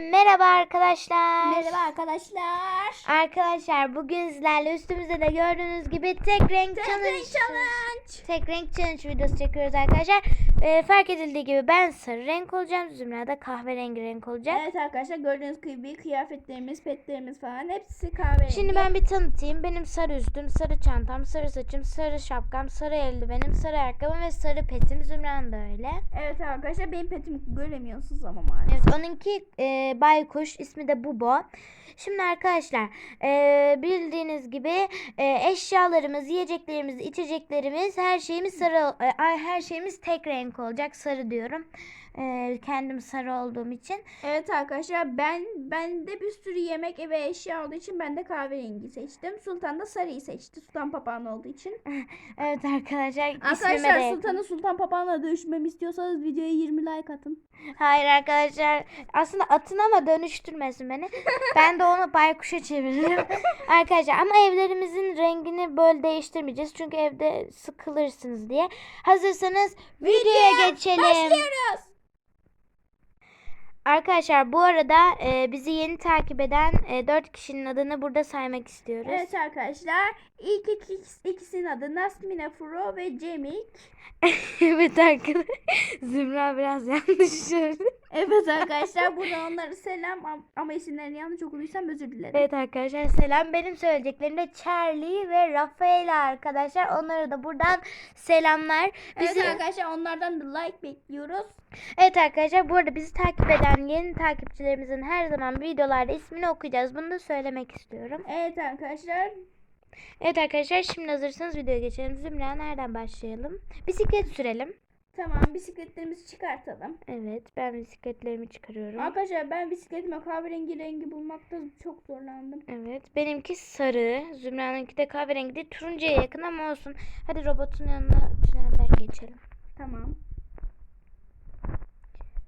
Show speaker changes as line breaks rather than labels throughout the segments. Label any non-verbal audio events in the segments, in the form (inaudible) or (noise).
merhaba arkadaşlar.
Merhaba arkadaşlar.
Arkadaşlar bugün sizlerle üstümüzde de gördüğünüz gibi tek renk
Tek
challenge.
renk challenge.
Tek renk challenge videosu çekiyoruz arkadaşlar. Ee, fark edildiği gibi ben sarı renk olacağım. Zümra da kahverengi renk olacak.
Evet arkadaşlar gördüğünüz gibi kıyafetlerimiz, petlerimiz falan hepsi kahverengi.
Şimdi ben bir tanıtayım. Benim sarı üstüm, sarı çantam, sarı saçım, sarı şapkam, sarı eldivenim, sarı ayakkabım ve sarı petim. Zümra'nın da öyle.
Evet arkadaşlar benim petimi göremiyorsunuz ama maalesef.
Evet onunki e, baykuş ismi de Bubo. Şimdi arkadaşlar e, bildiğiniz gibi e, eşyalarımız, yiyeceklerimiz, içeceklerimiz her şeyimiz sarı e, her şeyimiz tek renk olacak. Sarı diyorum. E, kendim sarı olduğum için.
Evet arkadaşlar ben ben de bir sürü yemek ve eşya olduğu için ben de kahverengi seçtim. Sultan da sarıyı seçti. Sultan papağan olduğu için. (laughs)
Evet arkadaşlar de
Arkadaşlar
yakın.
Sultan'ı Sultan papağanla dönüşmemi istiyorsanız videoya 20 like atın.
Hayır arkadaşlar aslında atın ama dönüştürmesin beni. (laughs) ben de onu baykuşa çeviririm. (laughs) arkadaşlar ama evlerimizin rengini böyle değiştirmeyeceğiz. Çünkü evde sıkılırsınız diye. Hazırsanız videoya geçelim.
Başlıyoruz.
Arkadaşlar bu arada e, bizi yeni takip eden e, 4 kişinin adını burada saymak istiyoruz.
Evet arkadaşlar ilk iki, ikisinin adı Nasmine Furo ve Cemik. (laughs)
evet arkadaşlar. Zümra biraz yanlış söyledi.
Evet (laughs) arkadaşlar burada onlara selam am- ama isimlerini yanlış okuduysam özür dilerim.
Evet arkadaşlar selam. Benim söyleyeceklerim de Charlie ve Rafaela arkadaşlar. Onlara da buradan selamlar. Bizi...
Evet arkadaşlar onlardan da like bekliyoruz.
Evet arkadaşlar bu arada bizi takip eden yeni takipçilerimizin her zaman videolarda ismini okuyacağız. Bunu da söylemek istiyorum.
Evet arkadaşlar
Evet arkadaşlar şimdi hazırsanız videoya geçelim. Zümra nereden başlayalım? Bisiklet sürelim.
tamam bisikletlerimizi çıkartalım.
Evet ben bisikletlerimi çıkarıyorum.
Arkadaşlar ben bisikletime kahverengi rengi bulmakta çok zorlandım.
Evet benimki sarı. Zümra'nınki de kahverengi değil. Turuncuya yakın ama olsun. Hadi robotun yanına tünelden geçelim.
Tamam.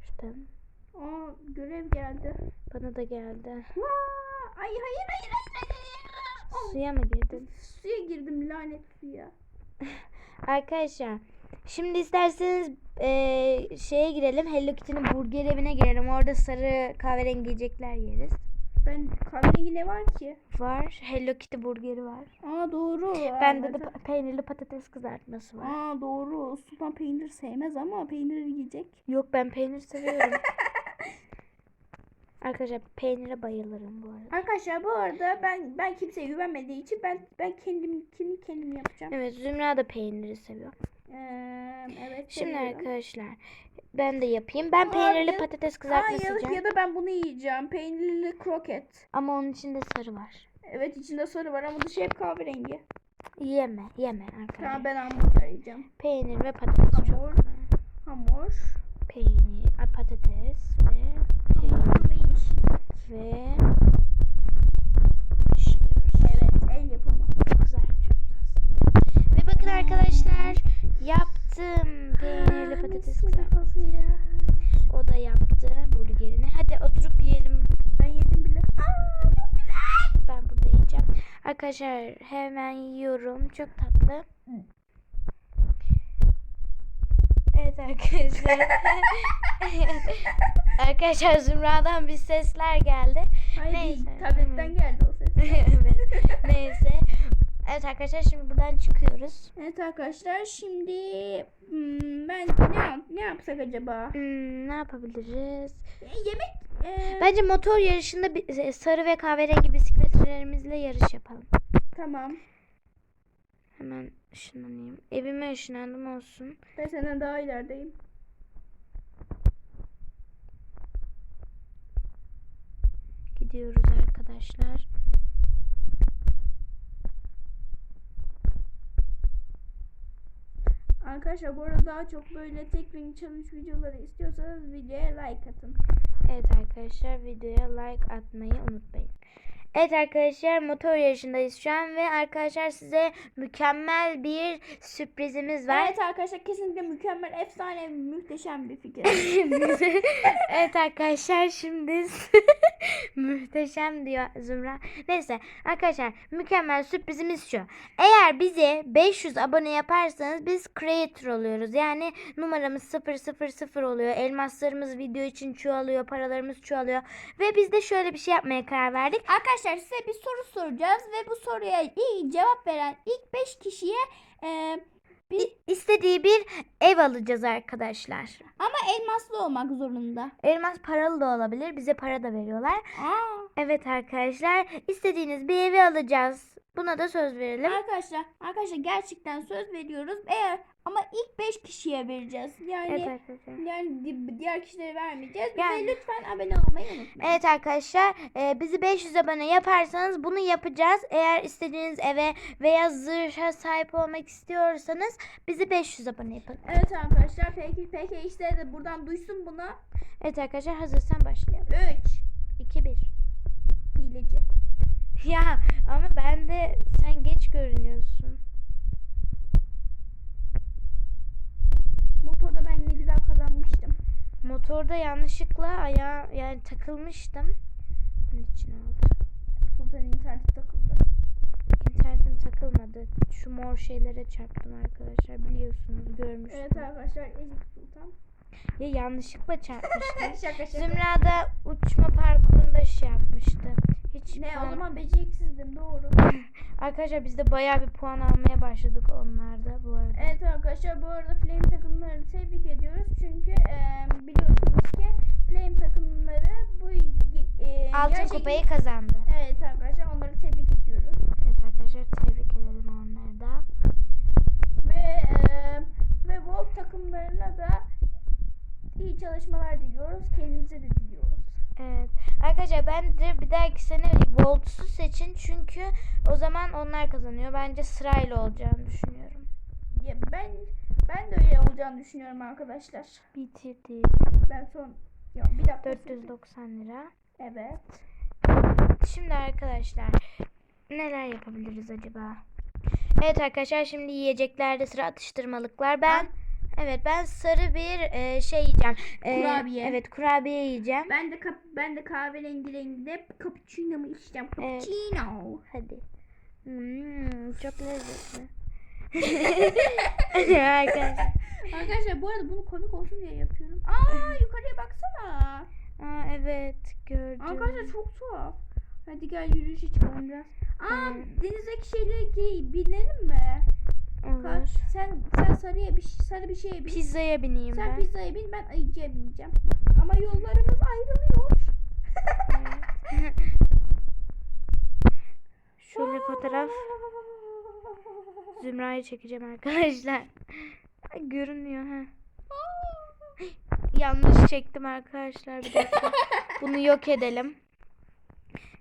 Şuradan.
Aa görev geldi.
Bana da geldi.
Vaa! Ay hayır hayır hayır hayır. hayır. Oh,
Suya mı girdin?
suya girdim lanet suya. (laughs)
Arkadaşlar şimdi isterseniz eee, şeye girelim. Hello Kitty'nin burger evine girelim. Orada sarı kahverengi yiyecekler yeriz.
Ben kahverengi ne var ki?
Var. Hello Kitty burgeri var.
Aa doğru.
Bende de pa- peynirli patates kızartması var.
Aa doğru. Sultan peynir sevmez ama peynir yiyecek.
Yok ben peynir seviyorum. (laughs) Arkadaşlar peynire bayılırım bu arada.
Arkadaşlar bu arada ben ben kimseye güvenmediği için ben ben kendim kendim kendim yapacağım.
Evet Zümra da peyniri seviyor.
Ee, evet.
Şimdi
seviyorum.
arkadaşlar ben de yapayım. Ben peynirli
Hayır.
patates kızartması yiyeceğim.
ya da ben bunu yiyeceğim. Peynirli kroket.
Ama onun içinde sarı var.
Evet içinde sarı var ama dışı hep kahverengi.
Yeme yeme arkadaşlar.
Tamam ben hamburger yiyeceğim.
Peynir ve patates çok
Hamur.
güzel.
Hamur.
Peynir, a, patates ve peynir
ve
pişiriyoruz.
Evet el yapımı.
Kızartıyoruz aslında. Ve bakın arkadaşlar yaptım peynirli patates kızartması. O da yaptı burgerini. Hadi oturup yiyelim.
Ben yedim bile. Aa çok güzel.
Ben burada yiyeceğim. Arkadaşlar hemen yiyorum. Çok tatlı. Evet arkadaşlar. (laughs) arkadaşlar Zümra'dan bir sesler geldi.
Hayır
Neyse.
tabletten geldi o ses. (laughs)
evet. Neyse. Evet arkadaşlar şimdi buradan çıkıyoruz.
Evet arkadaşlar şimdi hmm, ben ne yap ne yapsak acaba?
Hmm, ne yapabiliriz?
E, yemek e,
Bence motor yarışında bir- e, sarı ve kahverengi bisikletlerimizle yarış yapalım.
tamam.
Hemen ışınlanayım. Evime ışınlandım olsun.
Ben senden daha ilerideyim.
Gidiyoruz arkadaşlar.
Arkadaşlar bu arada daha çok böyle tek renk challenge videoları istiyorsanız videoya like atın.
Evet arkadaşlar videoya like atmayı unutmayın. Evet arkadaşlar motor yarışındayız şu an ve arkadaşlar size mükemmel bir sürprizimiz var.
Evet arkadaşlar kesinlikle mükemmel, efsane, muhteşem bir fikir. (laughs)
evet arkadaşlar şimdi (laughs) muhteşem diyor Zümra. Neyse arkadaşlar mükemmel sürprizimiz şu. Eğer bize 500 abone yaparsanız biz creator oluyoruz. Yani numaramız 000 oluyor. Elmaslarımız video için çoğalıyor. Paralarımız çoğalıyor. Ve biz de şöyle bir şey yapmaya karar verdik.
Arkadaşlar size bir soru soracağız ve bu soruya iyi cevap veren ilk 5 kişiye e, bir
İstediği bir ev alacağız arkadaşlar.
ama elmaslı olmak zorunda.
Elmas paralı da olabilir. Bize para da veriyorlar.
Aa.
Evet arkadaşlar istediğiniz bir evi alacağız. Buna da söz verelim.
Arkadaşlar, arkadaşlar gerçekten söz veriyoruz. Eğer ama ilk 5 kişiye vereceğiz. Yani
Evet arkadaşlar.
yani di- diğer kişilere vermeyeceğiz.
Yani-
Ve lütfen abone olmayı unutmayın.
Evet arkadaşlar e, bizi 500 abone yaparsanız bunu yapacağız. Eğer istediğiniz eve veya zırha sahip olmak istiyorsanız bizi 500 abone yapın.
Evet arkadaşlar peki peki işte de buradan duysun bunu.
Evet arkadaşlar hazırsan başlayalım.
3
2 1.
hileci.
Ya ama ben de sen geç görünüyorsun.
Motorda ben ne güzel kazanmıştım.
Motorda yanlışlıkla ayağa yani takılmıştım. Onun için oldu.
Sultan internete takıldı.
İnternetim takılmadı. Şu mor şeylere çarptım arkadaşlar. Biliyorsunuz görmüştüm.
Evet arkadaşlar Ezik Sultan.
Ya yanlışlıkla çarpmıştım. (laughs)
şaka şaka.
Zümra da uçma parkurunda şey yapmıştı. Hiç
Ne o
puan-
zaman beceriksizdim doğru. (laughs)
Arkadaşlar biz de bayağı bir puan almaya başladık onlarda bu arada.
Evet arkadaşlar bu arada Flame takımlarını tebrik ediyoruz. Çünkü e, biliyorsunuz ki Flame takımları bu e,
Altın
gerçek-
kupayı kazandı.
Evet arkadaşlar onları tebrik ediyoruz.
Evet arkadaşlar tebrik edelim onları da.
Ve e, ve Volt takımlarına da iyi çalışmalar diliyoruz. Kendinize de diliyoruz.
Evet. Arkadaşlar ben de bir dahaki sene Volts'u seçin çünkü o zaman onlar kazanıyor. Bence sırayla olacağını düşünüyorum.
Ya ben ben de öyle olacağını düşünüyorum arkadaşlar.
Bitirdi.
Ben son ya bir dakika.
490 lira.
Evet.
Şimdi arkadaşlar neler yapabiliriz acaba? Evet arkadaşlar şimdi yiyeceklerde sıra atıştırmalıklar. Ben evet ben sarı bir e, şey yiyeceğim. E,
Kurabiye.
Evet kurabiye yiyeceğim.
Ben de kap, ben de kahverengi renginde cappuccino'mu içeceğim.
Evet.
Cappuccino.
Hadi. Hmm, çok lezzetli. (laughs) (laughs) arkadaşlar.
Arkadaşlar bu arada bunu komik olsun diye yapıyorum. Aa yukarıya baksana.
Aa, evet gördüm.
Arkadaşlar çok tuhaf. Hadi gel yürüyüşe çıkalım biraz. Aa
Evet.
denizdeki şeyleri giy, binelim mi? Kaç, sen sen sarıya bir sarı bir şeye bin.
Pizzaya bineyim
sen
ben.
pizzaya bin ben ayıcıya bineceğim. Ama yollarımız ayrılıyor. (laughs)
Şöyle fotoğraf Zümra'yı çekeceğim arkadaşlar. Ay, görünmüyor ha. Yanlış çektim arkadaşlar bir dakika. (laughs) Bunu yok edelim.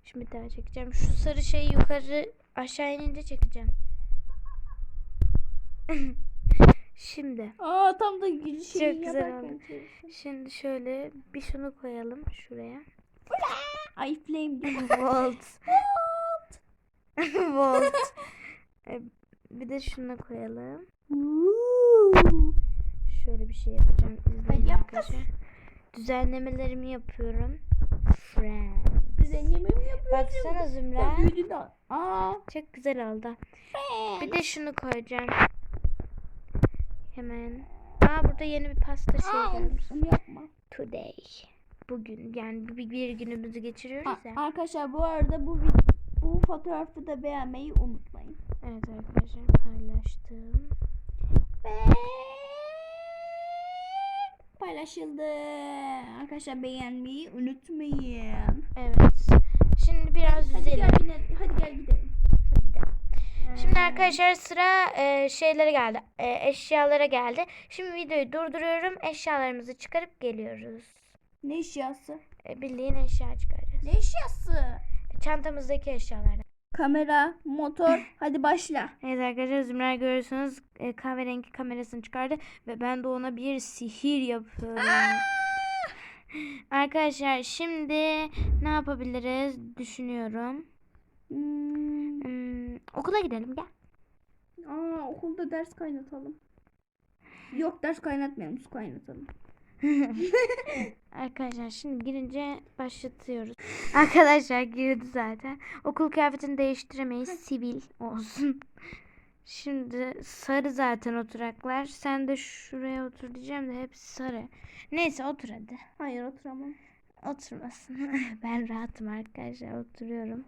Şimdi bir daha çekeceğim. Şu sarı şeyi yukarı aşağı inince çekeceğim. (laughs) Şimdi.
Aa tam da şeyi
Çok güzel oldu. Şimdi şöyle bir şunu koyalım şuraya.
Ay flame. (laughs)
Volt. (laughs) Volt. E, bir de şunu koyalım. Şöyle bir şey yapacağım.
Hadi yap.
Düzenlemelerimi yapıyorum. Friend.
Düzenleme mi yapıyorsun?
Baksana Zümra.
Büyüdü de. Aa.
Çok güzel oldu. Bir de şunu koyacağım. Hemen. Aa burada yeni bir pasta şey
Aa,
gelmiş.
onu yapma.
Today. Bugün yani bir, bir günümüzü geçiriyoruz
A-
ya.
arkadaşlar bu arada bu bu fotoğrafı da beğenmeyi unutmayın.
Evet arkadaşlar paylaştım.
Ve paylaşıldı. Arkadaşlar beğenmeyi unutmayın.
Evet. Şimdi biraz
Hadi
düzelim.
gel. Hadi gel gidelim.
Şimdi arkadaşlar sıra e, şeylere geldi. E, eşyalara geldi. Şimdi videoyu durduruyorum. Eşyalarımızı çıkarıp geliyoruz.
ne eşyası?
E, bildiğin eşya çıkaracağız.
Ne eşyası?
Çantamızdaki eşyalardan.
Kamera, motor. (laughs) Hadi başla.
Evet arkadaşlar Zümra görüyorsunuz e, kahverengi kamerasını çıkardı ve ben de ona bir sihir yapıyorum. Arkadaşlar şimdi ne yapabiliriz düşünüyorum.
Hmm.
Okula gidelim gel.
Aa okulda ders kaynatalım. Yok ders kaynatmayalım su kaynatalım. (laughs)
Arkadaşlar şimdi girince başlatıyoruz. Arkadaşlar girdi zaten. Okul kıyafetini değiştiremeyiz. Sivil olsun. Şimdi sarı zaten oturaklar. Sen de şuraya otur diyeceğim de hepsi sarı. Neyse otur hadi.
Hayır oturamam.
Oturmasın. (laughs) ben rahatım arkadaşlar oturuyorum.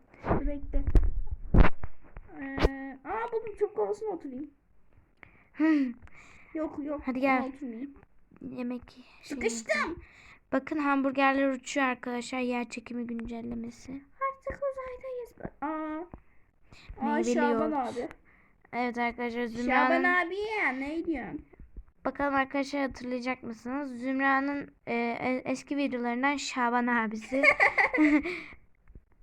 Bekle. Ee, aa buldum çöp kovasına oturayım. Yok yok.
Hadi gel.
oturmayayım.
Yemek şeyi
Sıkıştım.
yapalım. Bakın hamburgerler uçuyor arkadaşlar. Yer çekimi güncellemesi.
Artık uzaydayız. Aa. Aa Şaban abi.
Evet arkadaşlar
Şaban
Zümra'nın
abi ya ne diyorsun?
bakalım arkadaşlar hatırlayacak mısınız? Zümra'nın e, e- eski videolarından Şaban abisi. (laughs) (laughs)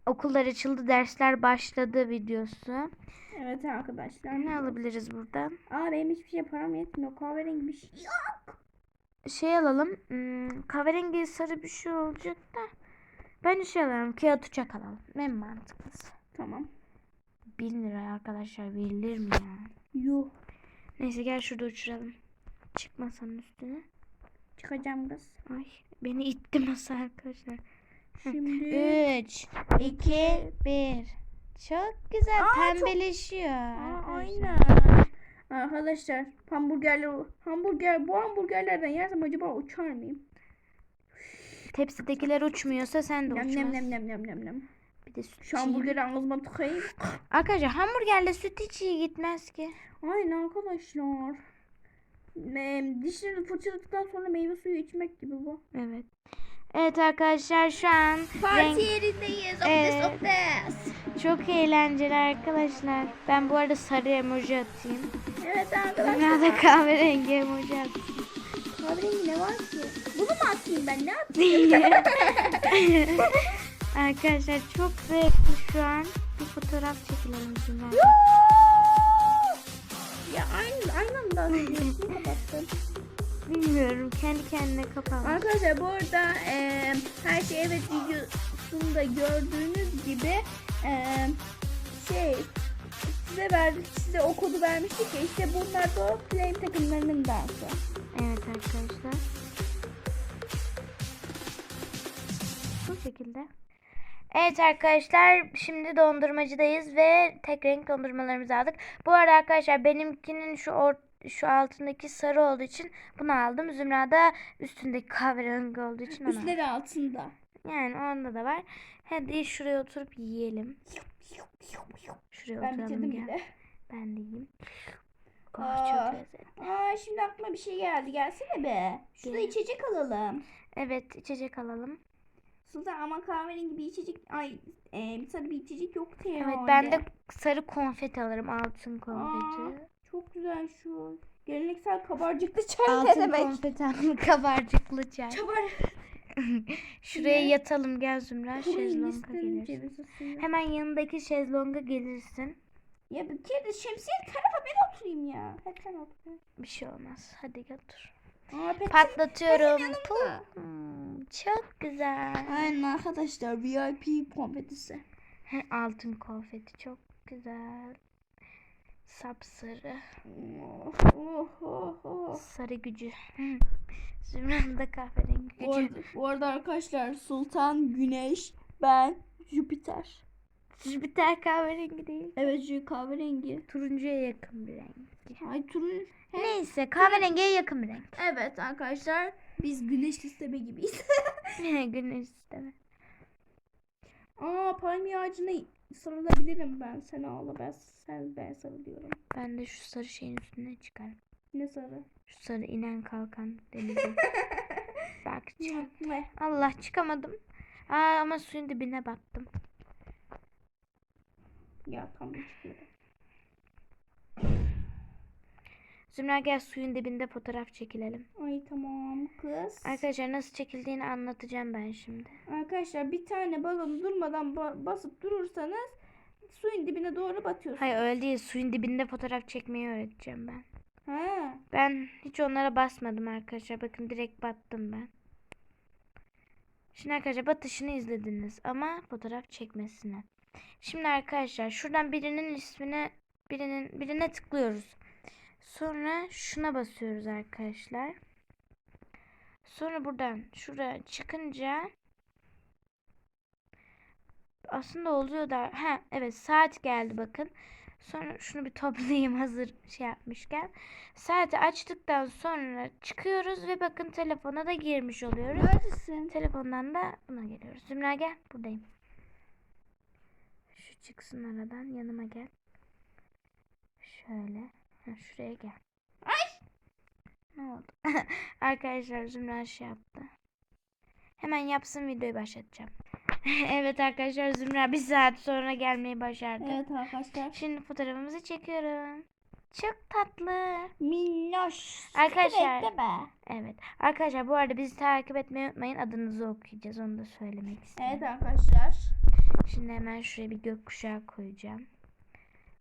Okullar açıldı, dersler başladı videosu.
Evet arkadaşlar.
Ne alabiliriz buradan?
Aa benim hiçbir şey param yetmiyor. Kahverengi bir şey. Yok.
Şey alalım. Hmm, kahverengi sarı bir şey olacak da. Ben şey alalım. Kağıt uçak alalım. En mantıklısı.
Tamam.
1000 lira arkadaşlar verilir mi ya?
Yuh.
Neyse gel şurada uçuralım. Çık masanın üstüne.
Çıkacağım kız.
Ay beni itti masa arkadaşlar.
Şimdi.
3, 2, 1. Çok güzel
Aa, çok-
pembeleşiyor.
Aa,
arkadaşlar.
aynen. Arkadaşlar hamburgerler hamburger bu hamburgerlerden yersem acaba uçar mıyım?
Tepsidekiler uçmuyorsa sen de
Nem
uçmaz.
nem nem nem nem nem nem.
Bir de süt
Şu hamburgeri ağzıma tıkayım.
Arkadaşlar hamburgerle süt hiç iyi gitmez ki.
Aynen arkadaşlar. Dişlerini fırçaladıktan sonra meyve suyu içmek gibi bu.
Evet. Evet arkadaşlar şu an renk-
yerindeyiz.
Evet. çok eğlenceli arkadaşlar. Ben bu arada sarı emoji atayım.
Evet arkadaşlar.
kahverengi emoji atayım.
Kahverengi ne var ki? Bunu mu atayım ben? Ne atayım? (laughs)
arkadaşlar çok zevkli şu an. Bir fotoğraf çekilelim Zümra.
ya aynı aynı anda atıyorsun.
Bilmiyorum kendi kendine kapanmış.
Arkadaşlar bu arada e, her şey evet videosunda gördüğünüz gibi e, şey size verdik size o kodu vermiştik ya işte bunlar da o flame takımlarının dansı.
Evet arkadaşlar. Bu şekilde. Evet arkadaşlar şimdi dondurmacıdayız ve tek renk dondurmalarımızı aldık. Bu arada arkadaşlar benimkinin şu or şu altındaki sarı olduğu için bunu aldım. Zümra'da üstündeki kahverengi olduğu için onu.
Üstleri altında.
Yani onda da var. Hadi şuraya oturup yiyelim. Şuraya
Ben
oturalım
bitirdim
gel.
bile.
Ben de yiyeyim. Oh,
Aa.
çok lezzetli.
Aa şimdi aklıma bir şey geldi. Gelsene be. Şurada
Gel.
içecek alalım.
Evet içecek alalım.
Sultan ama kahverengi bir içecek ay e, sarı bir içecek ya.
Evet ben de sarı konfeti alırım. Altın konfeti.
Çok güzel şu. Geleneksel kabarcıklı çay ne
Altın
demek?
konfeti aldım. (laughs) Kabarcıklı çay.
Çabar. (laughs)
Şuraya
Ne?
yatalım gel Zümra. Şezlonga
Hindistan
gelirsin.
cevizi suyu.
Hemen yanındaki şezlonga gelirsin.
Ya bir kere şemsiye tarafa ben oturayım ya. Hep sen otur.
Bir şey olmaz. Hadi götür.
Aa, pet-
Patlatıyorum.
yanımda.
Puh. Hmm, çok güzel.
Aynen arkadaşlar VIP konfetisi.
He, Altın konfeti çok güzel. Sapsarı. (laughs) Sarı gücü. Zümra'nın da kahverengi
Bu
gücü.
arada, bu arada arkadaşlar Sultan, Güneş, ben, Jüpiter.
Jüpiter kahverengi değil.
Evet şu kahverengi.
Turuncuya yakın bir renk.
Ay turun.
Neyse kahverengiye yakın bir renk.
Evet arkadaşlar biz güneş sistemi gibiyiz. (laughs)
Güneş isteme.
Aa palmiye ağacına sarılabilirim ben. Sen ağla ben sen ben sarılıyorum.
Ben de şu sarı şeyin üstüne çıkarım.
Ne sarı?
Şu sarı inen kalkan denize. (laughs) Bakacağım.
Ne?
Allah çıkamadım. Aa, ama suyun dibine battım.
Ya tamam çıkıyorum.
Zümra gel suyun dibinde fotoğraf çekilelim.
Ay tamam kız.
Arkadaşlar nasıl çekildiğini anlatacağım ben şimdi.
Arkadaşlar bir tane balonu durmadan ba- basıp durursanız suyun dibine doğru batıyorsunuz.
Hayır öyle değil. Suyun dibinde fotoğraf çekmeyi öğreteceğim ben.
Ha.
Ben hiç onlara basmadım arkadaşlar. Bakın direkt battım ben. Şimdi arkadaşlar batışını izlediniz ama fotoğraf çekmesini. Şimdi arkadaşlar şuradan birinin ismine birinin birine tıklıyoruz. Sonra şuna basıyoruz arkadaşlar. Sonra buradan şuraya çıkınca aslında oluyor da ha evet saat geldi bakın. Sonra şunu bir toplayayım hazır şey yapmışken. Saati açtıktan sonra çıkıyoruz ve bakın telefona da girmiş oluyoruz.
Neredesin?
Telefondan da buna geliyoruz. Zümra gel buradayım. Şu çıksın aradan yanıma gel. Şöyle. Ha, şuraya gel. Ay! Ne oldu? (laughs) arkadaşlar Zümra şey yaptı. Hemen yapsın videoyu başlatacağım. (laughs) evet arkadaşlar Zümra bir saat sonra gelmeyi başardı.
Evet arkadaşlar.
Şimdi fotoğrafımızı çekiyorum. Çok tatlı.
Minnoş.
Arkadaşlar.
Evet.
Arkadaşlar bu arada bizi takip etmeyi unutmayın. Adınızı okuyacağız. Onu da söylemek istedim.
Evet arkadaşlar.
Şimdi hemen şuraya bir gökkuşağı koyacağım.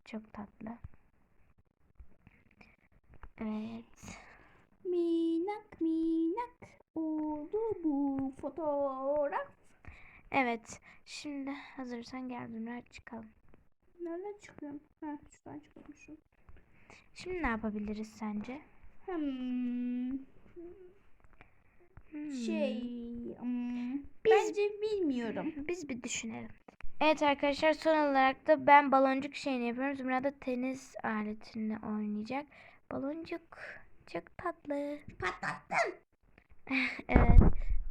Çok tatlı. Evet.
Minak minak oldu bu fotoğraf.
Evet. Şimdi hazırsan gel Zümra çıkalım.
Nereden çıkıyorum? Ha şuradan çıkıyormuşum.
Şimdi ne yapabiliriz sence?
Hmm,
Hmm.
şey hmm,
Biz-
bence bilmiyorum.
Biz bir düşünelim. Evet arkadaşlar son olarak da ben baloncuk şeyini yapıyorum. Zümra da tenis aletini oynayacak. Baloncuk çok tatlı.
Patlattım.
Evet.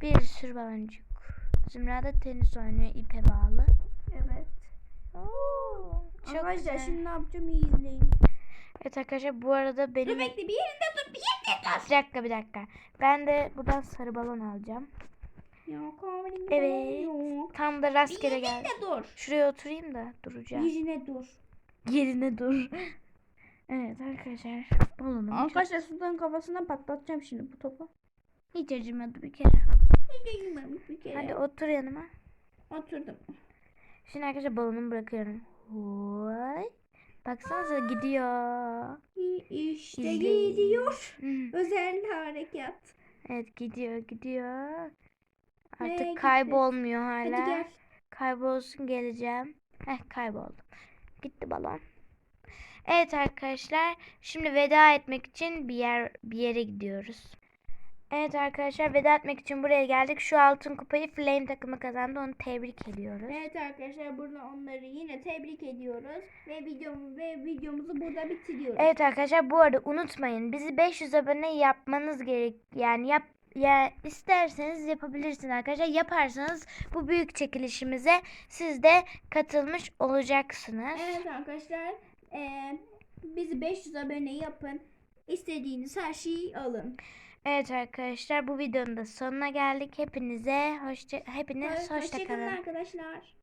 Bir sürü baloncuk. Zümra da tenis oynuyor ipe bağlı.
Evet.
Oo, çok
Arkadaşlar
güzel.
şimdi ne yapacağım iyi izleyin.
Evet arkadaşlar bu arada
Dur
benim...
bekle bir yerinde dur bir yerinde dur.
Bir dakika bir dakika. Ben de buradan sarı balon alacağım.
Kahverengi
Evet.
yok.
Tam da rastgele geldi.
dur.
Şuraya oturayım da duracağım.
Yerine dur.
Yerine dur. Evet arkadaşlar. Çok-
Arkadaşlar Sultan'ın kafasına patlatacağım şimdi bu topu.
hiç acımadı bir kere.
Hiç acımamış bir kere.
Hadi otur yanıma.
Oturdum.
Şimdi arkadaşlar balonumu bırakıyorum. Vay. Baksanıza gidiyor.
İşte
İzleyin.
gidiyor. Özel harekat.
Evet gidiyor gidiyor.
Nereye
Artık
gitti?
kaybolmuyor hala.
Hadi gel.
Kaybolsun geleceğim. Heh kayboldu. Gitti balon. Evet arkadaşlar şimdi veda etmek için bir yer bir yere gidiyoruz. Evet arkadaşlar veda etmek için buraya geldik. Şu altın kupayı Flame takımı kazandı. Onu tebrik ediyoruz.
Evet arkadaşlar burada onları yine tebrik ediyoruz ve videomu ve videomuzu burada bitiriyoruz.
Evet arkadaşlar bu arada unutmayın bizi 500 abone yapmanız gerek yani yap ya isterseniz yapabilirsiniz arkadaşlar. Yaparsanız bu büyük çekilişimize siz de katılmış olacaksınız.
Evet arkadaşlar eee bizi 500 abone yapın. İstediğiniz her şeyi alın.
Evet arkadaşlar bu videonun da sonuna geldik. Hepinize hoşça hepiniz hoşça
Hoşçakalın
kalın.
arkadaşlar.